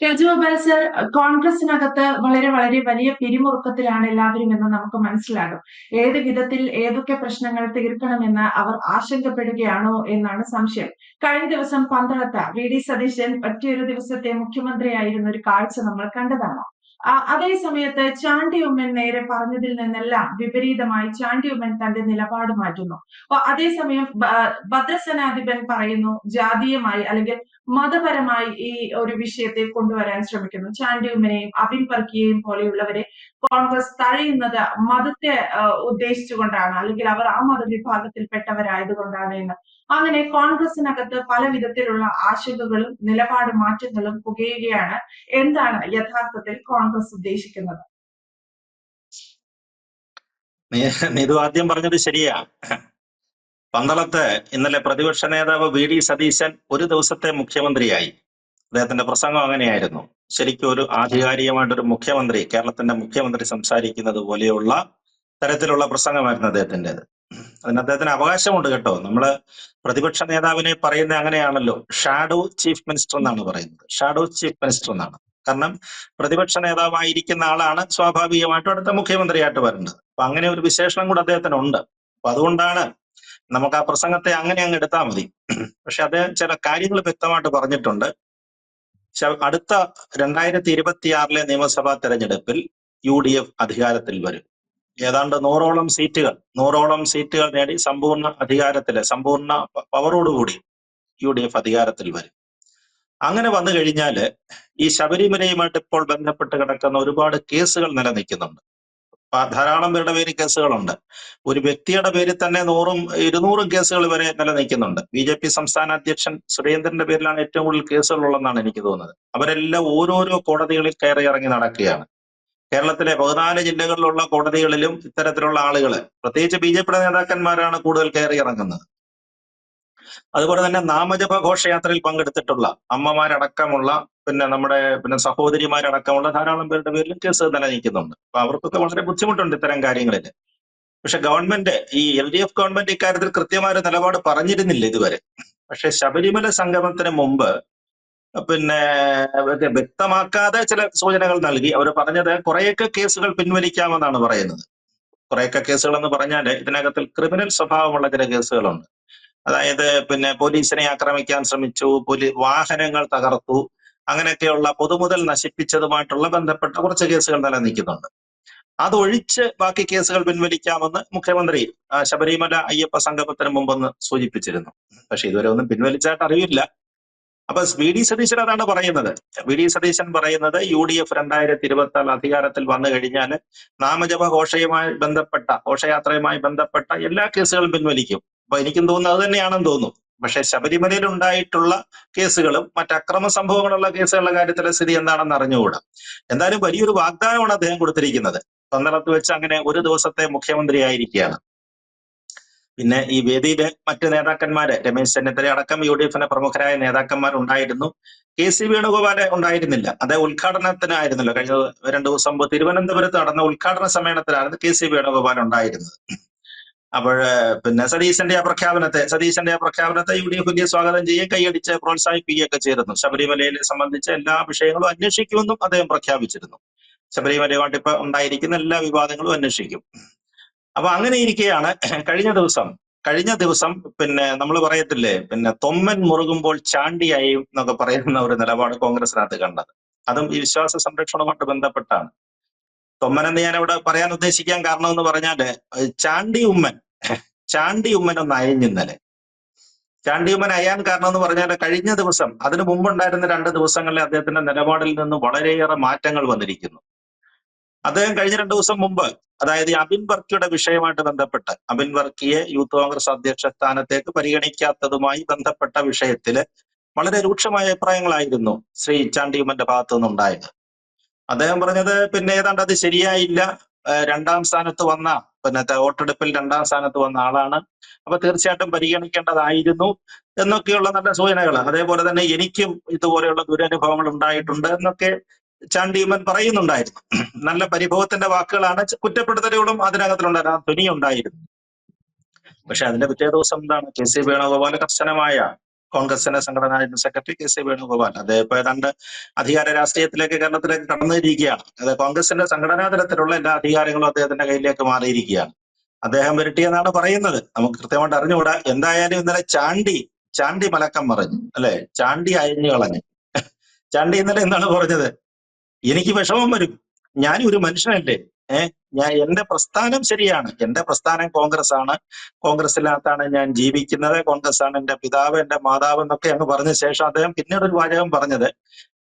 ഷജുബൽ sir കോൺഗ്രസിനകത്ത് വളരെ വളരെ വലിയ പിരിമുറുക്കത്തിലാണ് എല്ലാവരും എന്ന് നമുക്ക് മനസ്സിലാകും. ഏത് വിധത്തിൽ ഏതൊക്കെ പ്രശ്നങ്ങൾ തീർക്കണമെന്ന് അവർ ആശങ്കപ്പെടുകയാണോ എന്നാണ് സംശയം. കഴിഞ്ഞ ദിവസം പന്തളത്ത് വി ഡി സതീശൻ ഒറ്റയൊരു ദിവസത്തെ മുഖ്യമന്ത്രിയായിരുന്ന ഒരു കാഴ്ച നമ്മൾ കണ്ടതാണ്. അതേ സമയത്ത് ചാണ്ടി ഉമ്മൻ നേരെ പറഞ്ഞതിൽ നിന്നെല്ലാം വിപരീതമായി ചാണ്ടി ഉമ്മൻ തന്റെ നിലപാട് മാറ്റുന്നു. അപ്പൊ അതേസമയം ഭദ്രസനാധിപൻ പറയുന്നു ജാതീയമായി അല്ലെങ്കിൽ മതപരമായി ഈ ഒരു വിഷയത്തെ കൊണ്ടുവരാൻ ശ്രമിക്കുന്നു. ചാണ്ടി ഉമ്മനെയും അബിൻ പർക്കിയെയും പോലെയുള്ളവരെ കോൺഗ്രസ് തഴയുന്നത് മതത്തെ ഉദ്ദേശിച്ചുകൊണ്ടാണ് അല്ലെങ്കിൽ അവർ ആ മതവിഭാഗത്തിൽപ്പെട്ടവരായതുകൊണ്ടാണ് എന്ന് അങ്ങനെ കോൺഗ്രസിനകത്ത് പല വിധത്തിലുള്ള ആശങ്കകളും നിലപാട് മാറ്റങ്ങളും പുകയുകയാണ്. എന്താണ് യഥാർത്ഥത്തിൽ കോൺഗ്രസ് ഉദ്ദേശിക്കുന്നത്? നീതു ആദ്യം പറഞ്ഞത് ശരിയാ. പന്തളത്ത് ഇന്നലെ പ്രതിപക്ഷ നേതാവ് വി ഡി സതീശൻ ഒരു ദിവസത്തെ മുഖ്യമന്ത്രിയായി. അദ്ദേഹത്തിന്റെ പ്രസംഗം അങ്ങനെയായിരുന്നു. ശരിക്കും ഒരു ആധികാരികമായിട്ടൊരു മുഖ്യമന്ത്രി കേരളത്തിന്റെ മുഖ്യമന്ത്രി സംസാരിക്കുന്നത് പോലെയുള്ള തരത്തിലുള്ള പ്രസംഗമായിരുന്നു അദ്ദേഹത്തിന്റെത് അതിന് അദ്ദേഹത്തിന് അവകാശമുണ്ട് കേട്ടോ. നമ്മൾ പ്രതിപക്ഷ നേതാവിനെ പറയുന്നത് അങ്ങനെയാണല്ലോ. ഷാഡോ ചീഫ് മിനിസ്റ്റർ എന്നാണ് പറയുന്നത്. ഷാഡോ ചീഫ് മിനിസ്റ്റർ എന്നാണ്. കാരണം പ്രതിപക്ഷ നേതാവായിരിക്കുന്ന ആളാണ് സ്വാഭാവികമായിട്ടും അടുത്ത മുഖ്യമന്ത്രിയായിട്ട് വരേണ്ടത്. അപ്പൊ അങ്ങനെ ഒരു വിശേഷണം കൂടെ അദ്ദേഹത്തിന് ഉണ്ട് അപ്പൊ അതുകൊണ്ടാണ് നമുക്ക് ആ പ്രസംഗത്തെ അങ്ങനെ അങ്ങ് എടുത്താൽ മതി. പക്ഷെ അദ്ദേഹം ചില കാര്യങ്ങൾ വ്യക്തമായിട്ട് പറഞ്ഞിട്ടുണ്ട്. അടുത്ത രണ്ടായിരത്തി ഇരുപത്തിയാറിലെ നിയമസഭാ തെരഞ്ഞെടുപ്പിൽ യു ഡി എഫ് അധികാരത്തിൽ വരും. ഏതാണ്ട് നൂറോളം സീറ്റുകൾ നൂറോളം സീറ്റുകൾ നേടി സമ്പൂർണ അധികാരത്തിൽ സമ്പൂർണ പവറോടുകൂടി യു ഡി എഫ് അധികാരത്തിൽ വരും. അങ്ങനെ വന്നു കഴിഞ്ഞാൽ ഈ ശബരിമലയുമായിട്ട് ഇപ്പോൾ ബന്ധപ്പെട്ട് കിടക്കുന്ന ഒരുപാട് കേസുകൾ നിലനിൽക്കുന്നുണ്ട്. ധാരാളം പേരുടെ പേര് കേസുകളുണ്ട്. ഒരു വ്യക്തിയുടെ പേരിൽ തന്നെ നൂറും ഇരുന്നൂറും കേസുകൾ വരെ നിലനിൽക്കുന്നുണ്ട്. ബി ജെ പി സംസ്ഥാന അധ്യക്ഷൻ സുരേന്ദ്രന്റെ പേരിലാണ് ഏറ്റവും കൂടുതൽ കേസുകൾ ഉള്ളതെന്നാണ് എനിക്ക് തോന്നുന്നത്. അവരെല്ലാം ഓരോരോ കോടതികളിൽ കയറി ഇറങ്ങി നടക്കുകയാണ്. കേരളത്തിലെ പതിനാല് ജില്ലകളിലുള്ള കോടതികളിലും ഇത്തരത്തിലുള്ള ആളുകൾ പ്രത്യേകിച്ച് ബി ജെ പിയുടെ നേതാക്കന്മാരാണ് കൂടുതൽ കയറി ഇറങ്ങുന്നത്. അതുപോലെ തന്നെ നാമജപ ഘോഷയാത്രയിൽ പങ്കെടുത്തിട്ടുള്ള അമ്മമാരടക്കമുള്ള പിന്നെ നമ്മുടെ പിന്നെ സഹോദരിമാരടക്കമുള്ള ധാരാളം പേരുടെ പേരിൽ കേസ് നിലനിൽക്കുന്നുണ്ട്. അപ്പൊ അവർക്കൊക്കെ വളരെ ബുദ്ധിമുട്ടുണ്ട് ഇത്തരം കാര്യങ്ങളിൽ. പക്ഷെ ഗവൺമെന്റ് ഈ എൽ ഡി എഫ് ഗവൺമെന്റ് ഇക്കാര്യത്തിൽ കൃത്യമായ ഒരു നിലപാട് പറഞ്ഞിരുന്നില്ല ഇതുവരെ. പക്ഷെ ശബരിമല സംഗമത്തിന് മുമ്പ് പിന്നെ വ്യക്തമാക്കാതെ ചില സൂചനകൾ നൽകി. അവർ പറഞ്ഞത് കുറെയൊക്കെ കേസുകൾ പിൻവലിക്കാമെന്നാണ് പറയുന്നത്. കുറെയൊക്കെ കേസുകൾ എന്ന് പറഞ്ഞാൽ ഇതിനകത്തിൽ ക്രിമിനൽ സ്വഭാവമുള്ള ചില കേസുകളുണ്ട്. അതായത് പിന്നെ പോലീസിനെ ആക്രമിക്കാൻ ശ്രമിച്ചു പോലീ വാഹനങ്ങൾ തകർത്തു അങ്ങനെയൊക്കെയുള്ള പൊതുമുതൽ നശിപ്പിച്ചതുമായിട്ടുള്ള ബന്ധപ്പെട്ട കുറച്ച് കേസുകൾ നിലനിൽക്കുന്നുണ്ട്. അതൊഴിച്ച് ബാക്കി കേസുകൾ പിൻവലിക്കാമെന്ന് മുഖ്യമന്ത്രി ശബരിമല അയ്യപ്പ സംഗമത്തിന് മുമ്പൊന്ന് സൂചിപ്പിച്ചിരുന്നു. പക്ഷെ ഇതുവരെ ഒന്നും പിൻവലിച്ചായിട്ട് അറിയില്ല. അപ്പൊ വി ഡി സതീശൻ അതാണ് പറയുന്നത്. വി ഡി സതീശൻ പറയുന്നത് യു ഡി എഫ് രണ്ടായിരത്തി ഇരുപത്തി ആറ് അധികാരത്തിൽ വന്നു കഴിഞ്ഞാൽ നാമജപ ഘോഷയുമായി ബന്ധപ്പെട്ട ഘോഷയാത്രയുമായി ബന്ധപ്പെട്ട എല്ലാ കേസുകളും പിൻവലിക്കും. അപ്പൊ എനിക്കും തോന്നുന്നത് അത് തന്നെയാണെന്ന് തോന്നുന്നു പക്ഷെ ശബരിമലയിൽ ഉണ്ടായിട്ടുള്ള കേസുകളും മറ്റ് അക്രമ സംഭവങ്ങളുള്ള കേസുകളുടെ കാര്യത്തിലെ സ്ഥിതി എന്താണെന്ന് അറിഞ്ഞുകൂടാ. എന്തായാലും വലിയൊരു വാഗ്ദാനമാണ് അദ്ദേഹം കൊടുത്തിരിക്കുന്നത്. പന്തളത്ത് വെച്ച് അങ്ങനെ ഒരു ദിവസത്തെ മുഖ്യമന്ത്രി മുഖ്യമന്ത്രിയായിരിക്കുകയാണ്. പിന്നെ ഈ വേദിയിലെ മറ്റ് നേതാക്കന്മാര് രമേശ് ചെന്നിത്തല അടക്കം യു ഡി എഫിന്റെ പ്രമുഖരായ നേതാക്കന്മാർ ഉണ്ടായിരുന്നു. കെ സി വേണുഗോപാൽ ഉണ്ടായിരുന്നില്ല. അത് ഉദ്ഘാടനത്തിനായിരുന്നല്ലോ. കഴിഞ്ഞ രണ്ടു ദിവസം മുമ്പ് തിരുവനന്തപുരത്ത് നടന്ന ഉദ്ഘാടന സമ്മേളനത്തിലായിരുന്നു കെ സി വേണുഗോപാൽ ഉണ്ടായിരുന്നത്. അപ്പോൾ പിന്നെ സതീശന്റെ ആ പ്രഖ്യാപനത്തെ സതീശന്റെ ആ പ്രഖ്യാപനത്തെ യു ഡി എഫ് വലിയ സ്വാഗതം ചെയ്യുകയും കൈയടിച്ച് പ്രോത്സാഹിപ്പിക്കുകയൊക്കെ ചെയ്തിരുന്നു. ശബരിമലയെ സംബന്ധിച്ച് എല്ലാ വിഷയങ്ങളും അന്വേഷിക്കുമെന്നും അദ്ദേഹം പ്രഖ്യാപിച്ചിരുന്നു. ശബരിമലയുമായിട്ട് ഇപ്പൊ ഉണ്ടായിരിക്കുന്ന എല്ലാ വിവാദങ്ങളും അന്വേഷിക്കും. അപ്പൊ അങ്ങനെ ഇരിക്കുകയാണ് കഴിഞ്ഞ ദിവസം. കഴിഞ്ഞ ദിവസം പിന്നെ നമ്മൾ പറയത്തില്ലേ പിന്നെ തൊമ്മൻ മുറുകുമ്പോൾ ചാണ്ടിയായി എന്നൊക്കെ പറയുന്ന ഒരു നിലപാട് കോൺഗ്രസിനകത്ത് കണ്ടത്. അതും ഈ വിശ്വാസ സംരക്ഷണവുമായിട്ട് ബന്ധപ്പെട്ടാണ്. തൊമ്മൻ എന്ന് ഞാൻ ഇവിടെ പറയാൻ ഉദ്ദേശിക്കാൻ കാരണം എന്ന് പറഞ്ഞാൽ ചാണ്ടി ഉമ്മൻ ചാണ്ടി ഉമ്മൻ ഒന്ന് അയഞ്ഞിന്നലെ ചാണ്ടി ഉമ്മൻ അയാൻ കാരണം എന്ന് പറഞ്ഞാൽ കഴിഞ്ഞ ദിവസം അതിനു മുമ്പുണ്ടായിരുന്ന രണ്ട് ദിവസങ്ങളിലെ അദ്ദേഹത്തിന്റെ നിലപാടിൽ നിന്ന് വളരെയേറെ മാറ്റങ്ങൾ വന്നിരിക്കുന്നു. അദ്ദേഹം കഴിഞ്ഞ രണ്ടു ദിവസം മുമ്പ് അതായത് അബിൻ വർക്കിയുടെ വിഷയമായിട്ട് ബന്ധപ്പെട്ട് അബിൻ വർക്കിയെ യൂത്ത് കോൺഗ്രസ് അധ്യക്ഷ സ്ഥാനത്തേക്ക് പരിഗണിക്കാത്തതുമായി ബന്ധപ്പെട്ട വിഷയത്തിൽ വളരെ രൂക്ഷമായ അഭിപ്രായങ്ങളായിരുന്നു ശ്രീ ചാണ്ടിയുമ്മന്റെ ഭാഗത്തു നിന്നുണ്ടായത്. അദ്ദേഹം പറഞ്ഞത് പിന്നെ ഏതാണ്ട് അത് ശരിയായില്ല. രണ്ടാം സ്ഥാനത്ത് വന്ന പിന്നെ വോട്ടെടുപ്പിൽ രണ്ടാം സ്ഥാനത്ത് വന്ന ആളാണ്. അപ്പൊ തീർച്ചയായിട്ടും പരിഗണിക്കേണ്ടതായിരുന്നു എന്നൊക്കെയുള്ള നല്ല സൂചനകൾ അതേപോലെ തന്നെ എനിക്കും ഇതുപോലെയുള്ള ദുരനുഭവങ്ങൾ ഉണ്ടായിട്ടുണ്ട് എന്നൊക്കെ ചാണ്ടിയുമ്മൻ പറയുന്നുണ്ടായിരുന്നു. നല്ല പരിഭവത്തിന്റെ വാക്കുകളാണ് കുറ്റപ്പെടുത്തലുകളും അതിനകത്തിലുണ്ടായിരുന്നു ധ്വനി ഉണ്ടായിരുന്നു. പക്ഷെ അതിന്റെ പിറ്റേ ദിവസം എന്താണ്? കെ സി വേണുഗോപാൽ കർശനമായ കോൺഗ്രസിന്റെ സംഘടനാ general secretary K C Venugopal. അദ്ദേഹം ഇപ്പൊ ഏതാണ്ട് അധികാര രാഷ്ട്രീയത്തിലേക്ക് കേരളത്തിലേക്ക് കടന്നിരിക്കുകയാണ്. അത് കോൺഗ്രസിന്റെ സംഘടനാ തലത്തിലുള്ള എല്ലാ അധികാരങ്ങളും അദ്ദേഹത്തിന്റെ കയ്യിലേക്ക് മാറിയിരിക്കുകയാണ്. അദ്ദേഹം വരട്ടിയെന്നാണ് പറയുന്നത്. നമുക്ക് കൃത്യമായിട്ട് അറിഞ്ഞുകൂടാ. എന്തായാലും ഇന്നലെ ചാണ്ടി ചാണ്ടി മലക്കം പറഞ്ഞു അല്ലെ? ചാണ്ടി അയഞ്ഞു കളഞ്ഞു. ചാണ്ടി ഇന്നലെ എന്താണ് പറഞ്ഞത്? എനിക്ക് വിഷമം വരും. ഞാനും ഒരു മനുഷ്യനല്ലേ? ഏഹ് ഞാൻ എന്റെ പ്രസ്ഥാനം ശരിയാണ്. എന്റെ പ്രസ്ഥാനം കോൺഗ്രസ് ആണ് കോൺഗ്രസിനകത്താണ് ഞാൻ ജീവിക്കുന്നത്. കോൺഗ്രസ് ആണ് എന്റെ പിതാവ് എന്റെ മാതാവ് എന്നൊക്കെ അങ്ങ് പറഞ്ഞ ശേഷം അദ്ദേഹം പിന്നീട് ഒരു വാചകം പറഞ്ഞത്.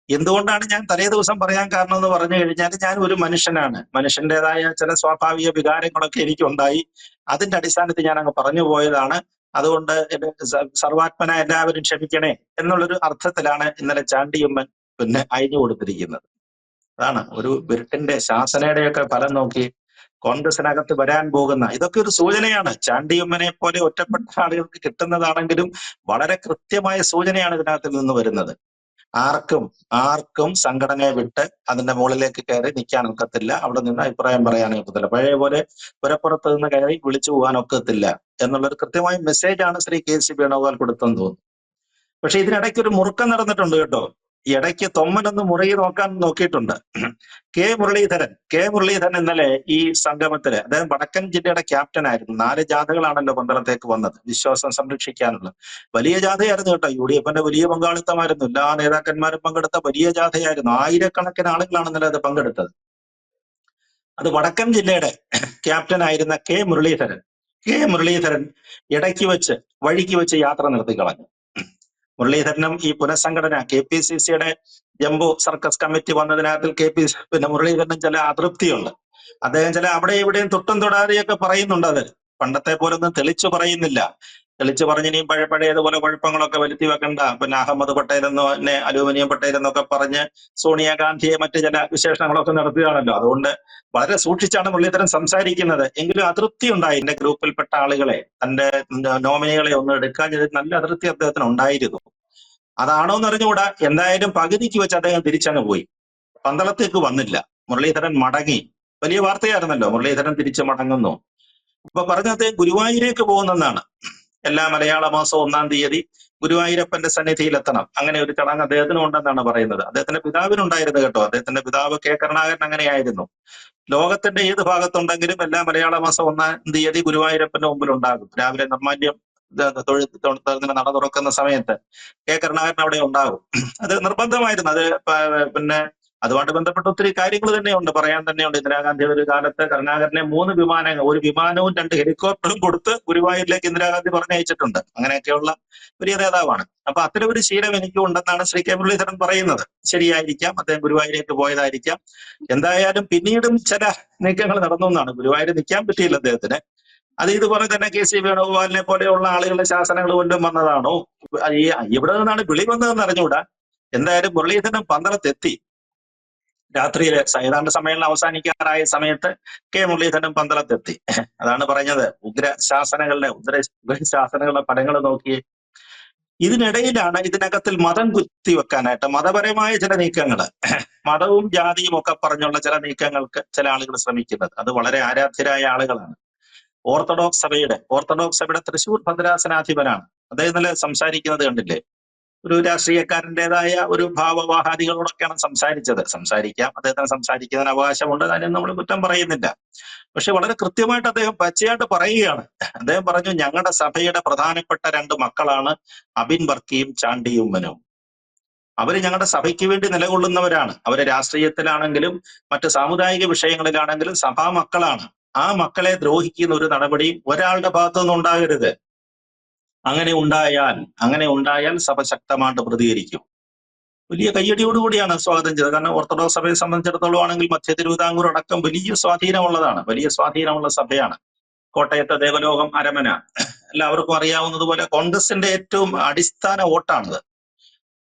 എന്തുകൊണ്ടാണ് ഞാൻ തലേ ദിവസം പറയാൻ കാരണം എന്ന് പറഞ്ഞു കഴിഞ്ഞാൽ ഞാൻ ഒരു മനുഷ്യനാണ്. മനുഷ്യന്റേതായ ചില സ്വാഭാവിക വികാരങ്ങളൊക്കെ എനിക്കുണ്ടായി. അതിന്റെ അടിസ്ഥാനത്തിൽ ഞാൻ അങ്ങ് പറഞ്ഞു പോയതാണ്. അതുകൊണ്ട് എന്റെ സർവാത്മന എല്ലാവരും ക്ഷമിക്കണേ എന്നുള്ളൊരു അർത്ഥത്തിലാണ് ഇന്നലെ ചാണ്ടിയമ്മൻ പിന്നെ അയഞ്ഞു കൊടുത്തിരിക്കുന്നത്. അതാണ് ഒരു ബ്രിട്ടന്റെ ശാസനയുടെയൊക്കെ ഫലം നോക്കി കോൺഗ്രസിനകത്ത് വരാൻ പോകുന്ന ഇതൊക്കെ ഒരു സൂചനയാണ്. ചാണ്ടിയമ്മനെ പോലെ ഒറ്റപ്പെട്ട ആളുകൾക്ക് കിട്ടുന്നതാണെങ്കിലും വളരെ കൃത്യമായ സൂചനയാണ് ഇതിനകത്ത് നിന്ന് വരുന്നത്. ആർക്കും ആർക്കും സംഘടനയെ വിട്ട് അതിന്റെ മുകളിലേക്ക് കയറി നിൽക്കാൻ ഒക്കത്തില്ല. അവിടെ നിന്ന് അഭിപ്രായം പറയാനേ ഒക്കത്തില്ല. പഴയ പോലെ പുരപ്പുറത്ത് നിന്ന് കയറി വിളിച്ചു പോകാൻ ഒക്കത്തില്ല എന്നുള്ളൊരു കൃത്യമായ മെസ്സേജാണ് ശ്രീ കെ സി വേണുഗോപാൽ കൊടുത്തെന്ന് തോന്നുന്നു. പക്ഷെ ഇതിനിടയ്ക്ക് ഒരു മുറുക്കം നടന്നിട്ടുണ്ട് കേട്ടോ. ഇടയ്ക്ക് തൊമ്മനൊന്ന് മുറി നോക്കാൻ നോക്കിയിട്ടുണ്ട്. കെ മുരളീധരൻ കെ മുരളീധരൻ ഇന്നലെ ഈ സംഗമത്തിൽ അദ്ദേഹം വടക്കൻ ജില്ലയുടെ ക്യാപ്റ്റൻ ആയിരുന്നു. നാല് ജാഥകളാണല്ലോ പന്തളത്തേക്ക് വന്നത് വിശ്വാസം സംരക്ഷിക്കാനുള്ള. വലിയ ജാഥയായിരുന്നു കേട്ടോ. യു ഡി എഫിന്റെ വലിയ പങ്കാളിത്തമായിരുന്നു. എല്ലാ നേതാക്കന്മാരും പങ്കെടുത്ത വലിയ ജാഥയായിരുന്നു. ആയിരക്കണക്കിന് ആളുകളാണ് ഇന്നലെ അത് പങ്കെടുത്തത്. അത് വടക്കൻ ജില്ലയുടെ ക്യാപ്റ്റൻ ആയിരുന്ന കെ മുരളീധരൻ കെ മുരളീധരൻ ഇടയ്ക്ക് വെച്ച് വഴിക്ക് വെച്ച് യാത്ര നിർത്തി കളഞ്ഞു മുരളീധരനും ഈ പുനഃസംഘടന കെ പി സി സിയുടെ ജംബു സർക്കസ് കമ്മിറ്റി വന്നതിനകത്തിൽ കെ പി പിന്നെ മുരളീധരനും ചില അതൃപ്തിയുണ്ട്. അദ്ദേഹം ചില അവിടെ ഇവിടെയും തൊട്ടും തൊടാതെയൊക്കെ പറയുന്നുണ്ട് അത്. പണ്ടത്തെ പോലൊന്നും തെളിച്ചു പറയുന്നില്ല. തെളിച്ചു പറഞ്ഞ് ഇനിയും പഴയ പഴയതുപോലെ കുഴപ്പങ്ങളൊക്കെ വരുത്തി വെക്കണ്ട. പിന്നെ അഹമ്മദ് പട്ടേൽ എന്നോ എന്നെ അലൂമിനിയം പട്ടേൽ എന്നൊക്കെ പറഞ്ഞ് സോണിയാഗാന്ധിയെ മറ്റു ചില വിശേഷണങ്ങളൊക്കെ നടത്തുകയാണല്ലോ. അതുകൊണ്ട് വളരെ സൂക്ഷിച്ചാണ് മുരളീധരൻ സംസാരിക്കുന്നത്. എങ്കിലും അതൃപ്തി ഉണ്ടായി എന്റെ ഗ്രൂപ്പിൽപ്പെട്ട ആളുകളെ. തന്റെ നോമിനികളെ ഒന്ന് എടുക്കാൻ നല്ല അതൃപ്തി അദ്ദേഹത്തിന് ഉണ്ടായിരുന്നു. അതാണോ എന്ന് അറിഞ്ഞുകൂടാ എന്തായാലും പകുതിക്ക് വെച്ച് അദ്ദേഹം തിരിച്ചങ്ങ് പോയി. പന്തളത്തേക്ക് വന്നില്ല. മുരളീധരൻ മടങ്ങി. വലിയ വാർത്തയായിരുന്നല്ലോ. മുരളീധരൻ തിരിച്ചു മടങ്ങുന്നു. അപ്പൊ പറഞ്ഞ അദ്ദേഹം ഗുരുവായൂരേക്ക് പോകുന്നെന്നാണ് എല്ലാ മലയാള മാസം ഒന്നാം തീയതി ഗുരുവായൂരപ്പന്റെ സന്നിധിയിൽ എത്തണം അങ്ങനെ ഒരു ചടങ്ങ് അദ്ദേഹത്തിന് ഉണ്ടെന്നാണ് പറയുന്നത്. അദ്ദേഹത്തിന്റെ പിതാവിനുണ്ടായിരുന്നു കേട്ടോ. അദ്ദേഹത്തിന്റെ പിതാവ് കെ കരുണാകരൻ അങ്ങനെയായിരുന്നു. ലോകത്തിന്റെ ഏത് ഭാഗത്തുണ്ടെങ്കിലും എല്ലാ മലയാള മാസം ഒന്നാം തീയതി ഗുരുവായൂരപ്പന്റെ മുമ്പിൽ ഉണ്ടാകും രാവിലെ നിർമാല്യം തൊഴിൽ നട തുറക്കുന്ന സമയത്ത് കെ കരുണാകരൻ അവിടെ ഉണ്ടാകും. അത് നിർബന്ധമായിരുന്നു. അത് പിന്നെ അതുമായിട്ട് ബന്ധപ്പെട്ട ഒത്തിരി കാര്യങ്ങൾ തന്നെയുണ്ട്. പറയാൻ തന്നെയുണ്ട്. ഇന്ദിരാഗാന്ധി ഒരു കാലത്ത് കരുണാകരനെ മൂന്ന് വിമാനങ്ങൾ ഒരു വിമാനവും രണ്ട് ഹെലികോപ്റ്ററും കൊടുത്ത് ഗുരുവായൂരിലേക്ക് ഇന്ദിരാഗാന്ധി പറഞ്ഞയച്ചിട്ടുണ്ട്. അങ്ങനെയൊക്കെയുള്ള വലിയ നേതാവാണ്. അപ്പൊ അത്തരം ഒരു ശീലം എനിക്കും ഉണ്ടെന്നാണ് ശ്രീ കെ മുരളീധരൻ പറയുന്നത്. ശരിയായിരിക്കാം. അദ്ദേഹം ഗുരുവായൂരേക്ക് പോയതായിരിക്കാം. എന്തായാലും പിന്നീടും ചില നീക്കങ്ങൾ നടന്നു എന്നാണ്. ഗുരുവായൂർ നിൽക്കാൻ പറ്റിയില്ല അദ്ദേഹത്തിന്. അത് ഇതുപോലെ തന്നെ കെ സി വേണുഗോപാലിനെ പോലെയുള്ള ആളുകളുടെ ശാസനങ്ങൾ കൊണ്ടും വന്നതാണോ? ഈ ഇവിടെ നിന്നാണ് വിളി വന്നതെന്ന് അറിഞ്ഞുകൂടാ. എന്തായാലും മുരളീധരൻ പന്തളത്തെത്തി. രാത്രിയിലെ ഏതാണ്ട് സമ്മേളനം അവസാനിക്കാറായ സമയത്ത് കെ മുരളീധരൻ പന്തളത്തെത്തി. അതാണ് പറഞ്ഞത്. ഉഗ്ര ശാസനകളുടെ ഉഗ്ര ഉഗ്ര ശാസനകളുടെ പടങ്ങൾ നോക്കി. ഇതിനിടയിലാണ് ഇതിനകത്തിൽ മതം കുത്തിവെക്കാനായിട്ട് മതപരമായ ചില നീക്കങ്ങൾ. മതവും ജാതിയും ഒക്കെ പറഞ്ഞുള്ള ചില നീക്കങ്ങൾക്ക് ചില ആളുകൾ ശ്രമിക്കുന്നത്. അത് വളരെ ആരാധ്യരായ ആളുകളാണ്. ഓർത്തഡോക്സ് സഭയുടെ ഓർത്തഡോക്സ് സഭയുടെ തൃശൂർ ഭദ്രാസനാധിപനാണ്. അദ്ദേഹം ഇന്നലെ സംസാരിക്കുന്നത് കണ്ടില്ലേ? ഒരു രാഷ്ട്രീയക്കാരന്റെതായ ഒരു ഭാവവാഹാദികളോടൊക്കെയാണ് സംസാരിച്ചത്. സംസാരിക്കാം. അദ്ദേഹത്തിന് സംസാരിക്കുന്നതിന് അവകാശമുണ്ട്. അതിനെ നമ്മൾ കുറ്റം പറയുന്നില്ല. പക്ഷെ വളരെ കൃത്യമായിട്ട് അദ്ദേഹം പച്ചയായിട്ട് പറയുകയാണ്. അദ്ദേഹം പറഞ്ഞു ഞങ്ങളുടെ സഭയുടെ പ്രധാനപ്പെട്ട രണ്ട് മക്കളാണ് അബിൻ വർക്കിയും ചാണ്ടിയുമ്മനും അവർ ഞങ്ങളുടെ സഭയ്ക്ക് വേണ്ടി നിലകൊള്ളുന്നവരാണ്. അവർ രാഷ്ട്രീയത്തിലാണെങ്കിലും മറ്റ് സാമുദായിക വിഷയങ്ങളിലാണെങ്കിലും സഭാ മക്കളാണ് ആ മക്കളെ ദ്രോഹിക്കുന്ന ഒരു നടപടിയും ഒരാളുടെ ഭാഗത്തു ഉണ്ടാകരുത് അങ്ങനെ ഉണ്ടായാൽ അങ്ങനെ ഉണ്ടായാൽ സഭ ശക്തമായിട്ട് പ്രതികരിക്കും. വലിയ കയ്യടിയോടുകൂടിയാണ് സ്വാഗതം ചെയ്തത്. കാരണം ഓർത്തഡോക്സ് സഭയെ സംബന്ധിച്ചിടത്തോളം ആണെങ്കിൽ മധ്യ തിരുവിതാംകൂർ അടക്കം വലിയ സ്വാധീനമുള്ളതാണ്. വലിയ സ്വാധീനമുള്ള സഭയാണ്. കോട്ടയത്തെ ദേവലോകം അരമന. എല്ലാവർക്കും അറിയാവുന്നതുപോലെ കോൺഗ്രസിന്റെ ഏറ്റവും അടിസ്ഥാന വോട്ടാണിത്.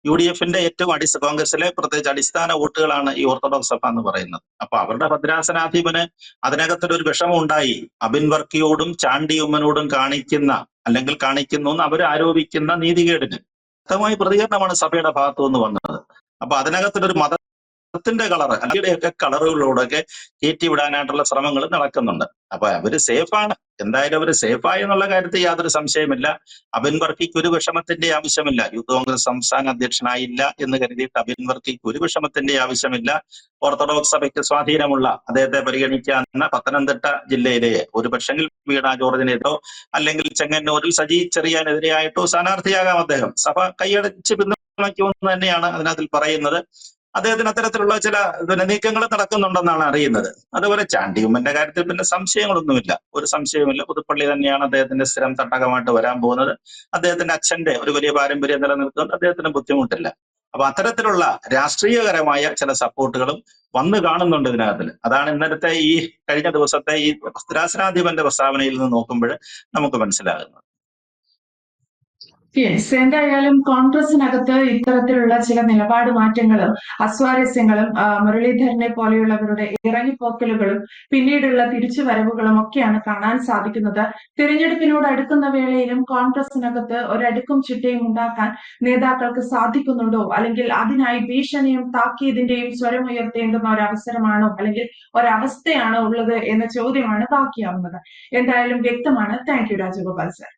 യു ഡി എഫിന്റെ ഏറ്റവും അടിസ്ഥ കോൺഗ്രസിലെ പ്രത്യേകിച്ച് അടിസ്ഥാന വോട്ടുകളാണ് ഈ ഓർത്തഡോക്സ് സഭ എന്ന് പറയുന്നത്. അപ്പൊ അവരുടെ ഭദ്രാസനാധിപന് അതിനകത്തൊരു വിഷമം ഉണ്ടായി അബിൻ വർക്കിയോടും ചാണ്ടി ഉമ്മനോടും കാണിക്കുന്ന അല്ലെങ്കിൽ കാണിക്കുന്നു എന്ന് അവർ ആരോപിക്കുന്ന നീതികേടിന് ശക്തമായ പ്രതികരണമാണ് സഭയുടെ ഭാഗത്തു നിന്ന് വന്നത്. അപ്പൊ അതിനകത്തൊരു മതത്തിന്റെ കളർ അല്ലെങ്കിൽ കളറുകളിലൂടെയൊക്കെ കയറ്റി വിടാനായിട്ടുള്ള ശ്രമങ്ങൾ നടക്കുന്നുണ്ട്. അപ്പൊ അവർ സേഫാണ് എന്തായാലും അവർ സേഫായി എന്നുള്ള കാര്യത്തിൽ യാതൊരു സംശയമില്ല അബിൻ വർക്കിക്ക് ഒരു വിഷമത്തിന്റെ ആവശ്യമില്ല. യൂത്ത് കോൺഗ്രസ് സംസ്ഥാന അധ്യക്ഷനായില്ല എന്ന് കരുതിയിട്ട് അബിൻ വർക്കിക്ക് ഒരു വിഷമത്തിന്റെ ആവശ്യമില്ല. ഓർത്തഡോക്സ് സഭയ്ക്ക് സ്വാധീനമുള്ള അദ്ദേഹത്തെ പരിഗണിക്കാവുന്ന പത്തനംതിട്ട ജില്ലയിലെ ഒരു പക്ഷെങ്കിൽ വീണ ജോർജിനെതിരോ അല്ലെങ്കിൽ ചെങ്ങന്നൂരിൽ സജി ചെറിയാനെതിരെയായിട്ടോ സ്ഥാനാർത്ഥിയാകാം അദ്ദേഹം. സഭ കൈയടച്ച് പിന്തുണയ്ക്കുമെന്ന് തന്നെയാണ് അതിനകത്തിൽ പറയുന്നത്. അദ്ദേഹത്തിന് അത്തരത്തിലുള്ള ചില നീക്കങ്ങൾ നടക്കുന്നുണ്ടെന്നാണ് അറിയുന്നത്. അതുപോലെ ചാണ്ടിയുമ്മന്റെ കാര്യത്തിൽ പിന്നെ സംശയങ്ങളൊന്നുമില്ല. ഒരു സംശയവുമില്ല. പുതുപ്പള്ളി തന്നെയാണ് അദ്ദേഹത്തിന്റെ സ്ഥിരം തട്ടകമായിട്ട് വരാൻ പോകുന്നത്. അദ്ദേഹത്തിന്റെ അച്ഛന്റെ ഒരു വലിയ പാരമ്പര്യം നിലനിൽക്കുന്നത് അദ്ദേഹത്തിന് ബുദ്ധിമുട്ടില്ല. അപ്പൊ അത്തരത്തിലുള്ള രാഷ്ട്രീയകരമായ ചില സപ്പോർട്ടുകളും വന്നു കാണുന്നുണ്ട് ഇതിനകത്തിൽ അതാണ് ഇന്നലത്തെ ഈ കഴിഞ്ഞ ദിവസത്തെ ഈ സ്ഥിരാസനാധിപന്റെ പ്രസ്താവനയിൽ നിന്ന് നോക്കുമ്പോൾ നമുക്ക് മനസ്സിലാകുന്നത്. യെസ് എന്തായാലും കോൺഗ്രസിനകത്ത് ഇത്തരത്തിലുള്ള ചില നിലപാട് മാറ്റങ്ങളും അസ്വാരസ്യങ്ങളും മുരളീധരനെ പോലെയുള്ളവരുടെ ഇറങ്ങിപ്പോക്കലുകളും പിന്നീടുള്ള തിരിച്ചുവരവുകളും ഒക്കെയാണ് കാണാൻ സാധിക്കുന്നത്. തിരഞ്ഞെടുപ്പിനോട് അടുക്കുന്ന വേളയിലും കോൺഗ്രസിനകത്ത് ഒരടുക്കും ചിട്ടയും ഉണ്ടാക്കാൻ നേതാക്കൾക്ക് സാധിക്കുന്നുണ്ടോ? അല്ലെങ്കിൽ അതിനായി ഭീഷണിയും താക്കീതിന്റെയും സ്വരമുയർത്തേണ്ടുന്ന ഉയർത്തേണ്ടുന്ന ഒരവസരമാണോ? അല്ലെങ്കിൽ ഒരവസ്ഥയാണോ ഉള്ളത് എന്ന ചോദ്യമാണ് ബാക്കിയാവുന്നത്. എന്തായാലും വ്യക്തമാണ്. Thank you Rajagopal sir.